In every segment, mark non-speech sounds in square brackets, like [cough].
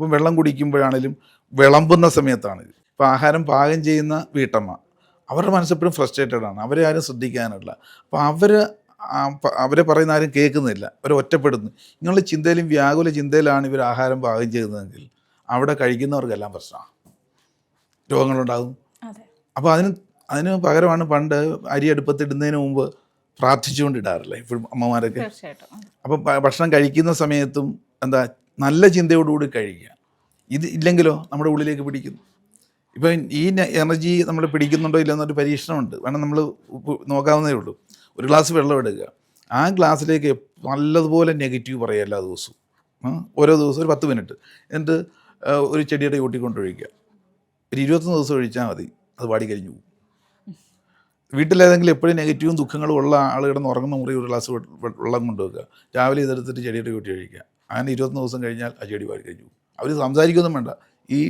അപ്പം വെള്ളം കുടിക്കുമ്പോഴാണേലും വിളമ്പുന്ന സമയത്താണ്. ഇപ്പോൾ ആഹാരം പാകം ചെയ്യുന്ന വീട്ടമ്മ അവരുടെ മനസ്സെപ്പോഴും ഫ്രസ്ട്രേറ്റഡ് ആണ്. അവരെ ആരും ശ്രദ്ധിക്കാനില്ല. അപ്പോൾ അവർ അവരെ പറയുന്ന ആരും കേൾക്കുന്നില്ല. അവർ ഒറ്റപ്പെടുന്നു. ഇങ്ങനെയുള്ള ചിന്തയിലും വ്യാകുല ചിന്തയിലാണ് ഇവർ ആഹാരം പാകം ചെയ്യുന്നതെങ്കിൽ അവിടെ കഴിക്കുന്നവർക്കെല്ലാം പ്രശ്നമാണ്. രോഗങ്ങളുണ്ടാകും. അപ്പോൾ അതിന് അതിന് പകരമാണ് പണ്ട് അരി അടുപ്പത്തിടുന്നതിന് മുമ്പ് പ്രാർത്ഥിച്ചുകൊണ്ടിടാറില്ലേ? ഇപ്പോഴും അമ്മമാരൊക്കെ. അപ്പം ഭക്ഷണം കഴിക്കുന്ന സമയത്തും എന്താ നല്ല ചിന്തയോടുകൂടി കഴിയുക. ഇത് ഇല്ലെങ്കിലോ നമ്മുടെ ഉള്ളിലേക്ക് പിടിക്കുന്നു. ഇപ്പം ഈ എനർജി നമ്മൾ പിടിക്കുന്നുണ്ടോ ഇല്ലെന്നൊരു പരീക്ഷണമുണ്ട്. വേണം നമ്മൾ നോക്കാവുന്നതേ ഉള്ളൂ. ഒരു ഗ്ലാസ് വെള്ളം എടുക്കുക. ആ ഗ്ലാസ്സിലേക്ക് നല്ലതുപോലെ നെഗറ്റീവ് പറയുക എല്ലാ ദിവസവും. ഓരോ ദിവസവും ഒരു പത്ത് മിനിറ്റ്. എന്നിട്ട് ഒരു ചെടിയുടെ കൂട്ടിക്കൊണ്ടൊഴിക്കുക ഒരു ഇരുപത്തൊന്ന് ദിവസം ഒഴിച്ചാൽ മതി. അത് പാടി കഴിഞ്ഞു പോകും. വീട്ടിലേതെങ്കിലും എപ്പോഴും നെഗറ്റീവും ദുഃഖങ്ങളും ഉള്ള ആളുകളുടെ ഉറങ്ങുന്ന മുറി ഒരു ഗ്ലാസ് വെള്ളം കൊണ്ടുവെക്കുക. രാവിലെ ഇതെടുത്തിട്ട് ചെടിയുടെ കൂട്ടി കഴിക്കുക അങ്ങനെ ഇരുപത്തൊന്ന് ദിവസം കഴിഞ്ഞാൽ ചെടി പാടി കഴിഞ്ഞു. അവർ സംസാരിക്കൊന്നും വേണ്ട. ഈ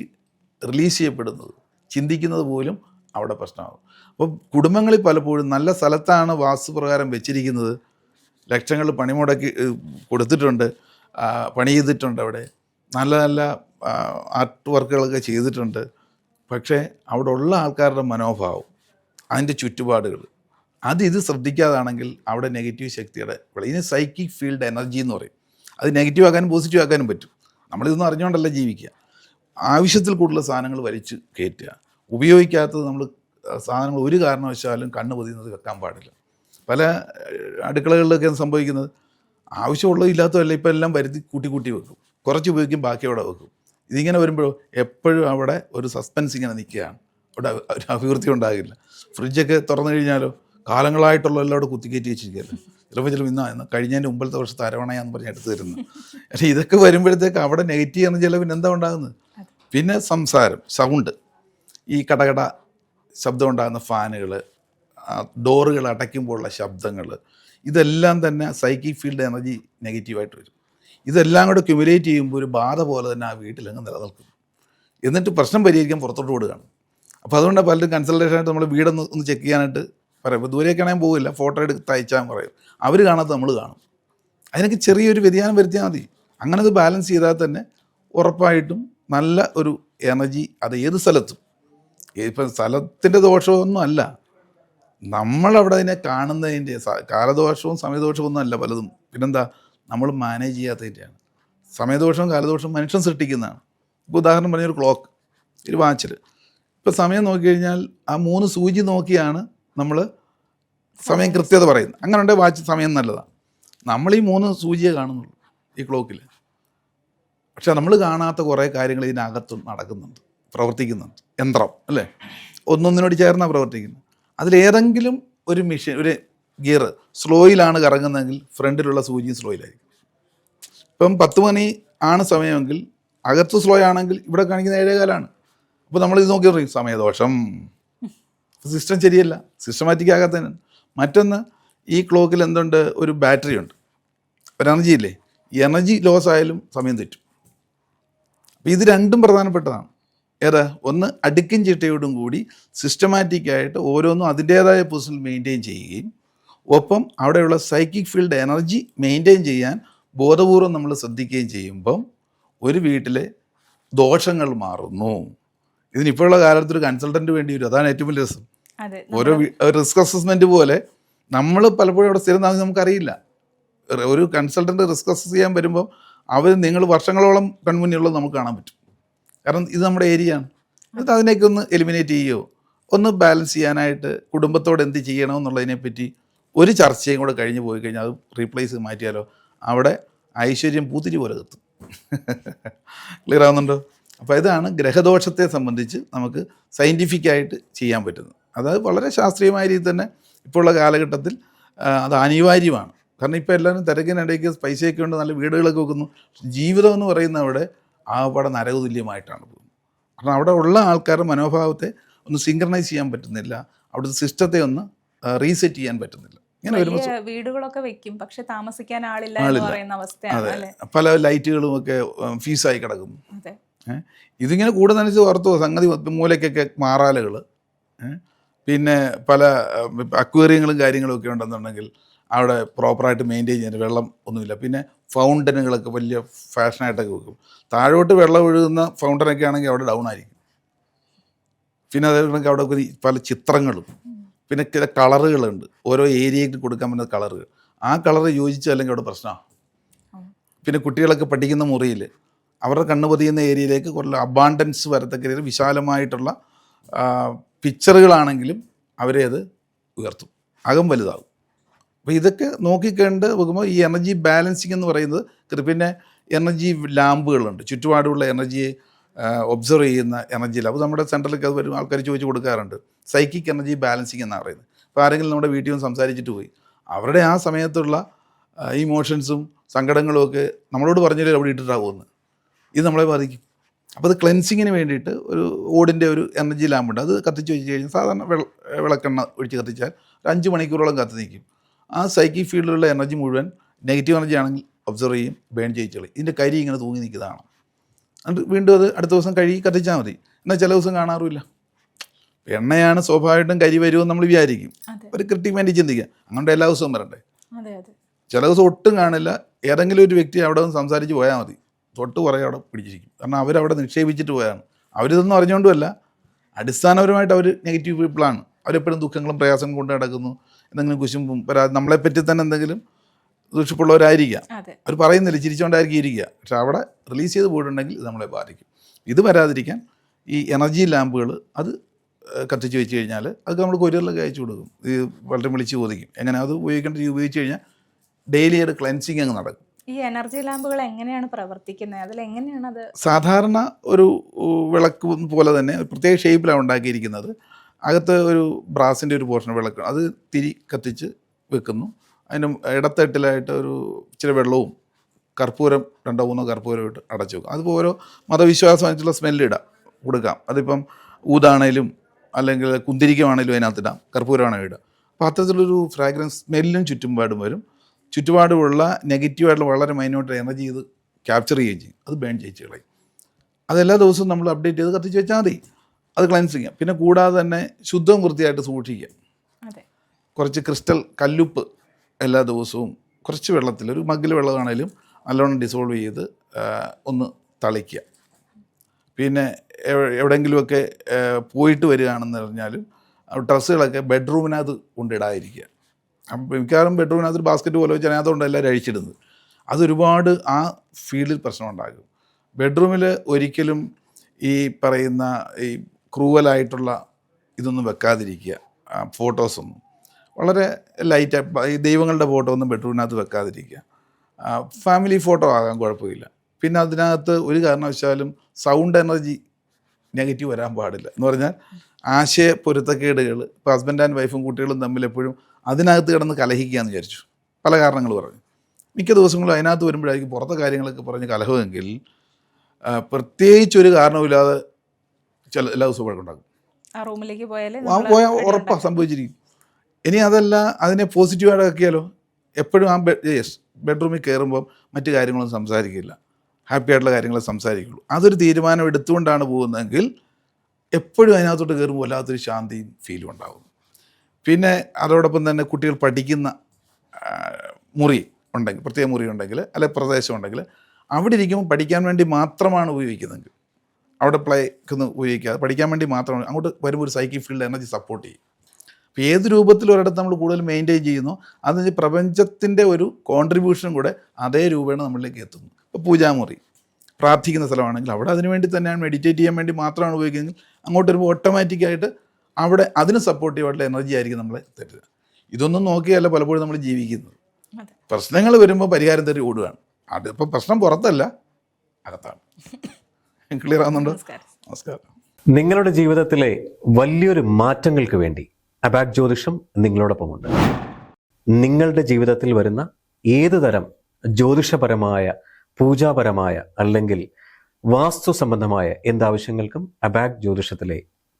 റിലീസ് ചെയ്യപ്പെടുന്നത് ചിന്തിക്കുന്നത് പോലും അവിടെ പ്രശ്നമാകും അപ്പോൾ കുടുംബങ്ങളിൽ പലപ്പോഴും നല്ല സ്ഥലത്താണ് വാസ്തുപ്രകാരം വെച്ചിരിക്കുന്നത്. ലക്ഷങ്ങൾ പണിമുടക്കി കൊടുത്തിട്ടുണ്ട്. പണി ചെയ്തിട്ടുണ്ട് അവിടെ. നല്ല നല്ല ആർട്ട് വർക്കുകളൊക്കെ ചെയ്തിട്ടുണ്ട്. പക്ഷേ അവിടെ ഉള്ള ആൾക്കാരുടെ മനോഭാവം അതിന്റെ ചുറ്റുപാടുകൾ അത് ഇത് ശ്രദ്ധിക്കാതാണെങ്കിൽ അവിടെ നെഗറ്റീവ് ശക്തിയുടെ ഇതിന് സൈക്കിക് ഫീൽഡ് എനർജി എന്ന് പറയും. അത് നെഗറ്റീവ് ആക്കാനും പോസിറ്റീവ് ആക്കാനും പറ്റും. നമ്മളിതൊന്നും അറിഞ്ഞുകൊണ്ടല്ല ജീവിക്കുക. ആവശ്യത്തിൽ കൂടുതൽ സാധനങ്ങൾ വലിച്ച് കയറ്റുക. ഉപയോഗിക്കാത്തത് നമ്മൾ സാധനങ്ങൾ ഒരു കാരണവശാലും കണ്ണ് പൊതിയുന്നത് വെക്കാൻ പാടില്ല. പല അടുക്കളകളിലൊക്കെയാണ് അടുക്കളകളിലൊക്കെ സംഭവിക്കുന്നത്. ആവശ്യമുള്ളതും ഇല്ലാത്തതല്ല ഇപ്പം എല്ലാം വരുത്തി കൂട്ടി കൂട്ടി വെക്കും. കുറച്ച് ഉപയോഗിക്കും ബാക്കി അവിടെ വെക്കും. ഇതിങ്ങനെ വരുമ്പോഴോ എപ്പോഴും അവിടെ ഒരു സസ്പെൻസ് ഇങ്ങനെ നിൽക്കുകയാണ്. അവിടെ ഒരു അഭിവൃദ്ധി ഉണ്ടാകില്ല. ഫ്രിഡ്ജൊക്കെ തുറന്നു കഴിഞ്ഞാലോ കാലങ്ങളായിട്ടുള്ള എല്ലാം അവിടെ കുത്തിക്കയറ്റി വെച്ചിരിക്കുകയല്ലേ? ചിലപ്പോൾ ഇന്ന് കഴിഞ്ഞതിന്റെ മുമ്പത്തെ വർഷത്തെ അരവണയാന്ന് പറഞ്ഞ് എടുത്തു തരുന്നു. പക്ഷേ ഇതൊക്കെ വരുമ്പോഴത്തേക്ക് അവിടെ നെഗറ്റീവ് എന്ന ചിലവിന് എന്താ ഉണ്ടാകുന്നത്? പിന്നെ സംസാരം സൗണ്ട് ഈ കടകട ശബ്ദം ഉണ്ടാകുന്ന ഫാനുകൾ ഡോറുകൾ അടയ്ക്കുമ്പോഴുള്ള ശബ്ദങ്ങൾ ഇതെല്ലാം തന്നെ സൈക്കി ഫീൽഡ് എനർജി നെഗറ്റീവായിട്ട് വരും. ഇതെല്ലാം കൂടെ ക്യുമുലേറ്റ് ചെയ്യുമ്പോൾ ഒരു ബാധ പോലെ തന്നെ ആ വീട്ടിലങ്ങ് നിലനിൽക്കും. എന്നിട്ട് പ്രശ്നം പരിഹരിക്കാൻ പുറത്തോട്ട് വിടുകയാണ് അപ്പോൾ അതുകൊണ്ട് പലരും കൺസൾട്ടേഷനായിട്ട് നമ്മൾ വീടൊന്ന് ഒന്ന് ചെക്ക് ചെയ്യാനായിട്ട് പറയും. ഇപ്പോൾ ദൂരേക്കാണെങ്കിൽ പോകില്ല ഫോട്ടോ എടുത്ത് അയച്ചാൽ പറയും. അവർ കാണാത്ത നമ്മൾ കാണും. അതിനൊക്കെ ചെറിയൊരു വ്യതിയാനം വരുത്തിയാൽ മതി. അങ്ങനെ അത് ബാലൻസ് ചെയ്താൽ തന്നെ ഉറപ്പായിട്ടും നല്ല ഒരു എനർജി അത് ഏത് സ്ഥലത്തും. ഇപ്പം സ്ഥലത്തിന്റെ ദോഷമൊന്നും അല്ല. നമ്മളവിടെ അതിനെ കാണുന്നതിന്റെ കാലദോഷവും സമയദോഷവും ഒന്നും അല്ല പലതും. പിന്നെന്താ? നമ്മൾ മാനേജ് ചെയ്യാത്തതിന്റെയാണ് സമയദോഷവും കാലദോഷവും മനുഷ്യൻ സൃഷ്ടിക്കുന്നതാണ്. ഇപ്പോൾ ഉദാഹരണം പറഞ്ഞൊരു ക്ലോക്ക് ഒരു വാച്ചിൽ ഇപ്പോൾ സമയം നോക്കിക്കഴിഞ്ഞാൽ ആ മൂന്ന് സൂചി നോക്കിയാണ് നമ്മൾ സമയം കൃത്യത പറയുന്നു. അങ്ങനെ ഉണ്ടെങ്കിൽ വാച്ച് സമയം നല്ലതാണ് നമ്മൾ ഈ മൂന്ന് സൂചിയെ കാണുന്നുള്ളൂ ഈ ക്ലോക്കിൽ പക്ഷെ നമ്മൾ കാണാത്ത കുറേ കാര്യങ്ങൾ ഇതിനകത്ത് നടക്കുന്നുണ്ട്. പ്രവർത്തിക്കുന്നുണ്ട്. യന്ത്രം അല്ലേ? ഒന്നൊന്നിനോട് ചേർന്നാണ് പ്രവർത്തിക്കുന്നത്. അതിലേതെങ്കിലും ഒരു മെഷീൻ ഒരു ഗിയർ സ്ലോയിലാണ് കറങ്ങുന്നതെങ്കിൽ ഫ്രണ്ടിലുള്ള സൂചിയും സ്ലോയിലായിരിക്കും. ഇപ്പം പത്ത് മണി ആണ് സമയമെങ്കിൽ അകത്ത് സ്ലോ ആണെങ്കിൽ ഇവിടെ കാണിക്കുന്ന ഏഴേകാലാണ്. അപ്പോൾ നമ്മൾ ഇത് നോക്കി പറയും സമയദോഷം. സിസ്റ്റം ശരിയല്ല. സിസ്റ്റമാറ്റിക് ആകാത്തതിന് മറ്റൊന്ന് ഈ ക്ലോക്കിൽ എന്തുണ്ട്? ഒരു ബാറ്ററി ഉണ്ട്. ഒരു എനർജി ഇല്ലേ? എനർജി ലോസ് ആയാലും സമയം തെറ്റും. അപ്പോൾ ഇത് രണ്ടും പ്രധാനപ്പെട്ടതാണ്. ഏതാ? ഒന്ന് അടുക്കും ചിട്ടയോടും കൂടി സിസ്റ്റമാറ്റിക്കായിട്ട് ഓരോന്നും അതിന്റേതായ പൊസിഷനിൽ മെയിന്റെയിൻ ചെയ്യുകയും ഒപ്പം അവിടെയുള്ള സൈക്കിക് ഫീൽഡ് എനർജി മെയിന്റെയിൻ ചെയ്യാൻ ബോധപൂർവം നമ്മൾ ശ്രദ്ധിക്കുകയും ചെയ്യുമ്പം ഒരു വീട്ടിലെ ദോഷങ്ങൾ മാറുന്നു. ഇതിനിപ്പോഴുള്ള കാലത്ത് ഒരു കൺസൾട്ടന്റ് വേണ്ടി വരും. അതാണ് ഏറ്റവും വലിയ രസം ഓരോ റിസ്ക് അസസ്മെന്റ് പോലെ നമ്മൾ പലപ്പോഴും അവിടെ സ്ഥിരം താമസം നമുക്കറിയില്ല. ഒരു- കൺസൾട്ടന്റ് റിസ്ക് അസസ് ചെയ്യാൻ വരുമ്പോൾ അവർ നിങ്ങൾ വർഷങ്ങളോളം കൺമുന്നിലുള്ളത് നമുക്ക് കാണാൻ പറ്റും. കാരണം ഇത് നമ്മുടെ ഏരിയ ആണ്. എന്നിട്ട് അതിനെയൊക്കെ ഒന്ന് എലിമിനേറ്റ് ചെയ്യുമോ ഒന്ന് ബാലൻസ് ചെയ്യാനായിട്ട് കുടുംബത്തോട് എന്ത് ചെയ്യണം എന്നുള്ളതിനെ പറ്റി ഒരു ചർച്ചയും കൂടെ കഴിഞ്ഞ് പോയി കഴിഞ്ഞാൽ അത് റീപ്ലേസ് മാറ്റിയാലോ? അവിടെ ഐശ്വര്യം പൂത്തിരി പോലെ കത്തും. [laughs] ക്ലിയർ ആവുന്നുണ്ടോ? അപ്പോൾ ഇതാണ് ഗ്രഹദോഷത്തെ സംബന്ധിച്ച് നമുക്ക് സയന്റിഫിക്കായിട്ട് ചെയ്യാൻ പറ്റുന്നത്. അതായത് വളരെ ശാസ്ത്രീയമായ രീതിയിൽ തന്നെ ഇപ്പോഴുള്ള കാലഘട്ടത്തിൽ അത് അനിവാര്യമാണ്. കാരണം ഇപ്പോൾ എല്ലാവരും തിരക്കിനിടയ്ക്ക് പൈസയൊക്കെ ഉണ്ട് നല്ല വീടുകളൊക്കെ വെക്കുന്നു. ജീവിതം എന്ന് പറയുന്ന അവിടെ ആവടെ നരകതുല്യമായിട്ടാണ് പോകുന്നത് കാരണം അവിടെ ഉള്ള ആൾക്കാരുടെ മനോഭാവത്തെ ഒന്ന് സിങ്ക്രണൈസ് ചെയ്യാൻ പറ്റുന്നില്ല. അവിടുത്തെ സിസ്റ്റത്തെ ഒന്ന് റീസെറ്റ് ചെയ്യാൻ പറ്റുന്നില്ല. ഇങ്ങനെ വരുമ്പോൾ വീടുകളൊക്കെ വെക്കും. പക്ഷെ താമസിക്കാൻ ആളില്ല എന്ന് പറയുന്ന അവസ്ഥയാണ് പല ലൈറ്റുകളും ഒക്കെ ഫീസായി കിടക്കും അതെ കൂടെ ഇതിങ്ങനെ കൂടുതലനുസരിച്ച് ഓർത്തോ സംഗതി മൂലയ്ക്കൊക്കെ മാറാലുകൾ പിന്നെ പല അക്വേറിയങ്ങളും കാര്യങ്ങളും ഒക്കെ ഉണ്ടെന്നുണ്ടെങ്കിൽ അവിടെ പ്രോപ്പറായിട്ട് മെയിന്റെയിൻ ചെയ്യാൻ വെള്ളം ഒന്നുമില്ല. പിന്നെ ഫൗണ്ടനുകളൊക്കെ വലിയ ഫാഷനായിട്ടൊക്കെ വെക്കും. താഴോട്ട് വെള്ളം ഒഴുകുന്ന ഫൗണ്ടനൊക്കെ ആണെങ്കിൽ അവിടെ ഡൗൺ ആയിരിക്കും. പിന്നെ അതേപോലെ അവിടെ പല ചിത്രങ്ങളും. പിന്നെ ചില കളറുകളുണ്ട്. ഓരോ ഏരിയയ്ക്ക് കൊടുക്കാൻ പറ്റുന്ന കളറുകൾ. ആ കളർ യോജിച്ചല്ലെങ്കിൽ അവിടെ പ്രശ്നമാണ് പിന്നെ കുട്ടികളൊക്കെ പഠിക്കുന്ന മുറിയിൽ അവരുടെ കണ്ണ് പതിയുന്ന ഏരിയയിലേക്ക് കുറച്ച് അബാണ്ടൻസ് വരത്തക്ക രീതിയിൽ വിശാലമായിട്ടുള്ള പിക്ചറുകളാണെങ്കിലും അവരെ അത് ഉയർത്തും. അകം വലുതാകും. അപ്പോൾ ഇതൊക്കെ നോക്കിക്കണ്ട് നോക്കുമ്പോൾ ഈ എനർജി ബാലൻസിങ് എന്ന് പറയുന്നത് കൃപ്പിന്റെ എനർജി ലാമ്പുകളുണ്ട് ചുറ്റുപാടുമുള്ള എനർജി ഒബ്സർവ് ചെയ്യുന്ന എനർജി ലാബ് നമ്മുടെ സെന്ററിലൊക്കെ അത് വരും ആൾക്കാർ ചോദിച്ചു കൊടുക്കാറുണ്ട്. സൈക്കിക് എനർജി ബാലൻസിങ് എന്നാണ് പറയുന്നത്. ഇപ്പോൾ ആരെങ്കിലും നമ്മുടെ വീട്ടിൽ നിന്ന് സംസാരിച്ചിട്ട് പോയി. അവരുടെ ആ സമയത്തുള്ള ഇമോഷൻസും സങ്കടങ്ങളും ഒക്കെ നമ്മളോട് പറഞ്ഞാൽ അവിടെ ഇട്ടിട്ടാകുമെന്ന് ഇത് നമ്മളെ ബാധിക്കും. അപ്പോൾ അത് ക്ലെൻസിങ്ങിന് വേണ്ടിയിട്ട് ഒരു ഓടിന്റെ ഒരു എനർജി ലാമ്പുണ്ട് അത് കത്തിച്ച് വെച്ച് കഴിഞ്ഞാൽ സാധാരണ വെള വിളക്കെണ്ണ ഒഴിച്ച് കത്തിച്ചാൽ ഒരു അഞ്ച് മണിക്കൂറോളം കത്തി നിൽക്കും. ആ സൈക്കിക് ഫീൽഡിലുള്ള എനർജി മുഴുവൻ നെഗറ്റീവ് എനർജി ആണെങ്കിൽ ഒബ്സർവ് ചെയ്യും ബേൺ ചെയ്യിച്ചോളി ഇതിന്റെ കരി ഇങ്ങനെ തൂങ്ങി നിൽക്കുന്നതാണ്. എന്നിട്ട് വീണ്ടും അത് അടുത്ത ദിവസം കഴുകി കത്തിച്ചാൽ മതി. എന്നാൽ ചില ദിവസം കാണാറുമില്ല. എണ്ണയാണ് സ്വാഭാവികമായിട്ടും കരി വരുമെന്ന് നമ്മൾ വിചാരിക്കും. ഒരു കൃത്യം വേണ്ടി ചിന്തിക്കുക. അങ്ങോട്ട് എല്ലാ ദിവസവും വരണ്ടേ? ചില ദിവസം ഒട്ടും കാണില്ല. ഏതെങ്കിലും ഒരു വ്യക്തി അവിടെ നിന്ന് സംസാരിച്ച് പോയാൽ മതി. തൊട്ട് കുറേ അവിടെ പിടിച്ചിരിക്കും. കാരണം അവരവിടെ നിക്ഷേപിച്ചിട്ട് പോയതാണ്. അവരിതൊന്നും അറിഞ്ഞുകൊണ്ടുമല്ല. അടിസ്ഥാനപരമായിട്ട് അവർ നെഗറ്റീവ് പീപ്പിളാണ് അവരെപ്പോഴും ദുഃഖങ്ങളും പ്രയാസങ്ങളും കൊണ്ട് നടക്കുന്നു. എന്തെങ്കിലും കുശുമ്പും പരാതി നമ്മളെപ്പറ്റി തന്നെ എന്തെങ്കിലും ദൂഷ്യപ്പുള്ളവരായിരിക്കാം അവർ പറയുന്നില്ല ചിരിച്ചുകൊണ്ടായിരിക്കും ഇരിക്കുക. പക്ഷെ അവിടെ റിലീസ് ചെയ്ത് പോയിട്ടുണ്ടെങ്കിൽ ഇത് നമ്മളെ ബാധിക്കും. ഇത് വരാതിരിക്കാൻ ഈ എനർജി ലാമ്പുകൾ അത് കത്തിച്ച് വെച്ച് കഴിഞ്ഞാൽ അത് നമ്മൾ കൊരിയറിലൊക്കെ അയച്ചു കൊടുക്കും. ഇത് വളരെ വിളിച്ച് ചോദിക്കും. എങ്ങനെ അത് ഉപയോഗിക്കേണ്ട ഉപയോഗിച്ച് കഴിഞ്ഞാൽ ഡെയിലി ആയിട്ട് ക്ലെൻസിങ് അങ്ങ് നടക്കും. ഈ എനർജി ലാമ്പുകൾ എങ്ങനെയാണ് പ്രവർത്തിക്കുന്നത് അതിൽ എങ്ങനെയാണ് അത് സാധാരണ ഒരു വിളക്ക് പോലെ തന്നെ പ്രത്യേക ഷേപ്പിലാണ് ഉണ്ടാക്കിയിരിക്കുന്നത്. അകത്ത് ഒരു ബ്രാസിന്റെ ഒരു പോർഷൻ വിളക്ക് അത് തിരി കത്തിച്ച് വെക്കുന്നു. അതിന് ഇടത്തെട്ടിലായിട്ട് ഒരു ഇച്ചിരി വെള്ളവും കർപ്പൂരം രണ്ടോ മൂന്നോ കർപ്പൂരം ഇട്ട് അടച്ചു വെക്കും. അതിപ്പോൾ ഓരോ മതവിശ്വാസം അനുസരിച്ചുള്ള സ്മെല്ലിടാം കൊടുക്കാം. അതിപ്പം ഊതാണേലും അല്ലെങ്കിൽ കുന്തിരിക്കമാണേലും അതിനകത്തിടാം കർപ്പൂരമാണേലും ഇടാം. അപ്പോൾ അത്തരത്തിലൊരു ഫ്രാഗ്രൻസ് സ്മെല്ലും ചുറ്റുമ്പാടും വരും. ചുറ്റുപാടുമുള്ള നെഗറ്റീവായിട്ടുള്ള വളരെ മൈന്യൂട്ട് എനർജി ഇത് ക്യാപ്ചർ ചെയ്യുകയും ചെയ്യും. അത് ബേൺ ചെയ്യിച്ച് കളയും അതെല്ലാ ദിവസവും നമ്മൾ അപ്ഡേറ്റ് ചെയ്ത് കത്തിച്ച് വെച്ചാൽ മതി. അത് ക്ലൻസ് ചെയ്യാം. പിന്നെ കൂടാതെ തന്നെ ശുദ്ധവും വൃത്തിയായിട്ട് സൂക്ഷിക്കുക. അതെ. കുറച്ച് ക്രിസ്റ്റൽ കല്ലുപ്പ് എല്ലാ ദിവസവും കുറച്ച് വെള്ളത്തിൽ ഒരു മഗ്ഗിൽ വെള്ളമാണേലും നല്ലോണം ഡിസോൾവ് ചെയ്ത് ഒന്ന് തളിക്കുക. പിന്നെ എവ- എവിടെയെങ്കിലുമൊക്കെ പോയിട്ട് വരികയാണെന്ന് പറഞ്ഞാലും ഡ്രസ്സുകളൊക്കെ ബെഡ്റൂമിനകത്ത് കൊണ്ടിടാതിരിക്കുക മിക്കവാറും ബെഡ്റൂമിനകത്ത് ബാസ്ക്കറ്റ് പോലെ വെച്ച് അതിനകത്തോണ്ട് എല്ലാവരും അഴിച്ചിടുന്നത്. അതൊരുപാട് ആ ഫീൽഡിൽ പ്രശ്നം ഉണ്ടാകും ബെഡ്റൂമിൽ ഒരിക്കലും ഈ പറയുന്ന ഈ ക്രൂവലായിട്ടുള്ള ഇതൊന്നും വെക്കാതിരിക്കുക. ഫോട്ടോസൊന്നും വളരെ ലൈറ്റ് ദൈവങ്ങളുടെ ഫോട്ടോ ഒന്നും ബെഡ്റൂമിനകത്ത് വെക്കാതിരിക്കുക. ഫാമിലി ഫോട്ടോ ആകാൻ കുഴപ്പമില്ല. പിന്നെ അതിനകത്ത് ഒരു കാരണവശാലും സൗണ്ട് എനർജി നെഗറ്റീവ് വരാൻ പാടില്ല. എന്ന് പറഞ്ഞാൽ ആശയ പൊരുത്തക്കേടുകൾ ഇപ്പോൾ ഹസ്ബൻഡ് ആൻഡ് വൈഫും കുട്ടികളും തമ്മിൽ എപ്പോഴും അതിനകത്ത് കിടന്ന് കലഹിക്കുകയെന്ന് വിചാരിച്ചു. പല കാരണങ്ങൾ പറഞ്ഞു. മിക്ക ദിവസങ്ങളും അതിനകത്ത് വരുമ്പോഴായിരിക്കും പുറത്തെ കാര്യങ്ങളൊക്കെ പറഞ്ഞ് കലഹമെങ്കിൽ പ്രത്യേകിച്ചൊരു പ്രത്യേകിച്ച് ഒരു കാരണവുമില്ലാതെ ചില എല്ലാ ദിവസവും വഴക്കുണ്ടാക്കും. ആ റൂമിലേക്ക് പോയാൽ ആ പോയാൽ ഉറപ്പാണ് സംഭവിച്ചിരിക്കും. ഇനി അതല്ല അതിനെ പോസിറ്റീവായിട്ട് ആക്കിയാലോ എപ്പോഴും ആ ബെഡ് യെസ് ബെഡ്റൂമിൽ കയറുമ്പം മറ്റു കാര്യങ്ങളൊന്നും സംസാരിക്കില്ല. ഹാപ്പി ആയിട്ടുള്ള കാര്യങ്ങൾ സംസാരിക്കുള്ളൂ. അതൊരു തീരുമാനം എടുത്തുകൊണ്ടാണ് പോകുന്നതെങ്കിൽ എപ്പോഴും അതിനകത്തോട്ട് കയറുമ്പോൾ വല്ലാത്തൊരു ശാന്തിയും ഫീലും ഉണ്ടാകും പിന്നെ അതോടൊപ്പം തന്നെ കുട്ടികൾ പഠിക്കുന്ന മുറി ഉണ്ടെങ്കിൽ പ്രത്യേക മുറി ഉണ്ടെങ്കിൽ അല്ലെ പ്രദേശം ഉണ്ടെങ്കിൽ അവിടെ ഇരിക്കുമ്പോൾ പഠിക്കാൻ വേണ്ടി മാത്രമാണ് ഉപയോഗിക്കുന്നതെങ്കിൽ അവിടെ പ്ലേക്ക് ഉപയോഗിക്കാതെ പഠിക്കാൻ വേണ്ടി മാത്രമാണ്. അങ്ങോട്ട് വരുമ്പോൾ ഒരു സൈക്കിൾ ഫീൽഡ് എനർജി സപ്പോർട്ട് ചെയ്യും. അപ്പോൾ ഏത് രൂപത്തിൽ ഒരിടത്ത് നമ്മൾ കൂടുതൽ മെയിന്റെയിൻ ചെയ്യുന്നു അത് പ്രപഞ്ചത്തിന്റെ ഒരു കോൺട്രിബ്യൂഷനും കൂടെ അതേ രൂപേണ നമ്മളിലേക്ക് എത്തുന്നു. ഇപ്പോൾ പൂജാമുറി. പ്രാർത്ഥിക്കുന്ന സ്ഥലമാണെങ്കിൽ അവിടെ അതിനു വേണ്ടി തന്നെയാണ് മെഡിറ്റേറ്റ് ചെയ്യാൻ വേണ്ടി മാത്രമാണ് ഉപയോഗിക്കുന്നത് അങ്ങോട്ട് വരുമ്പോൾ ഓട്ടോമാറ്റിക്കായിട്ട് അവിടെ അതിന് സപ്പോർട്ടീവായിട്ടുള്ള എനർജി ആയിരിക്കും നമ്മളെ തരുക. ഇതൊന്നും നോക്കിയല്ല പലപ്പോഴും നമ്മൾ ജീവിക്കുന്നത്. അതെ. പ്രശ്നങ്ങൾ വരുമ്പോൾ പരിഹാരം തരി ഓടുകയാണ്. അതിപ്പോൾ പ്രശ്നം പുറത്തല്ല അകത്താണ്. ക്ലിയർ ആകുന്നുണ്ടോ നമസ്കാരം. നമസ്കാരം. നിങ്ങളുടെ ജീവിതത്തിലെ വലിയൊരു മാറ്റങ്ങൾക്ക് വേണ്ടി അബാക് ജ്യോതിഷം നിങ്ങളോടൊപ്പമുണ്ട്. നിങ്ങളുടെ ജീവിതത്തിൽ വരുന്ന ഏത് തരം ജ്യോതിഷപരമായ പൂജാപരമായ അല്ലെങ്കിൽ വാസ്തു സംബന്ധമായ എന്താവശ്യങ്ങൾക്കും അബാക് ജ്യോതിഷത്തിലെ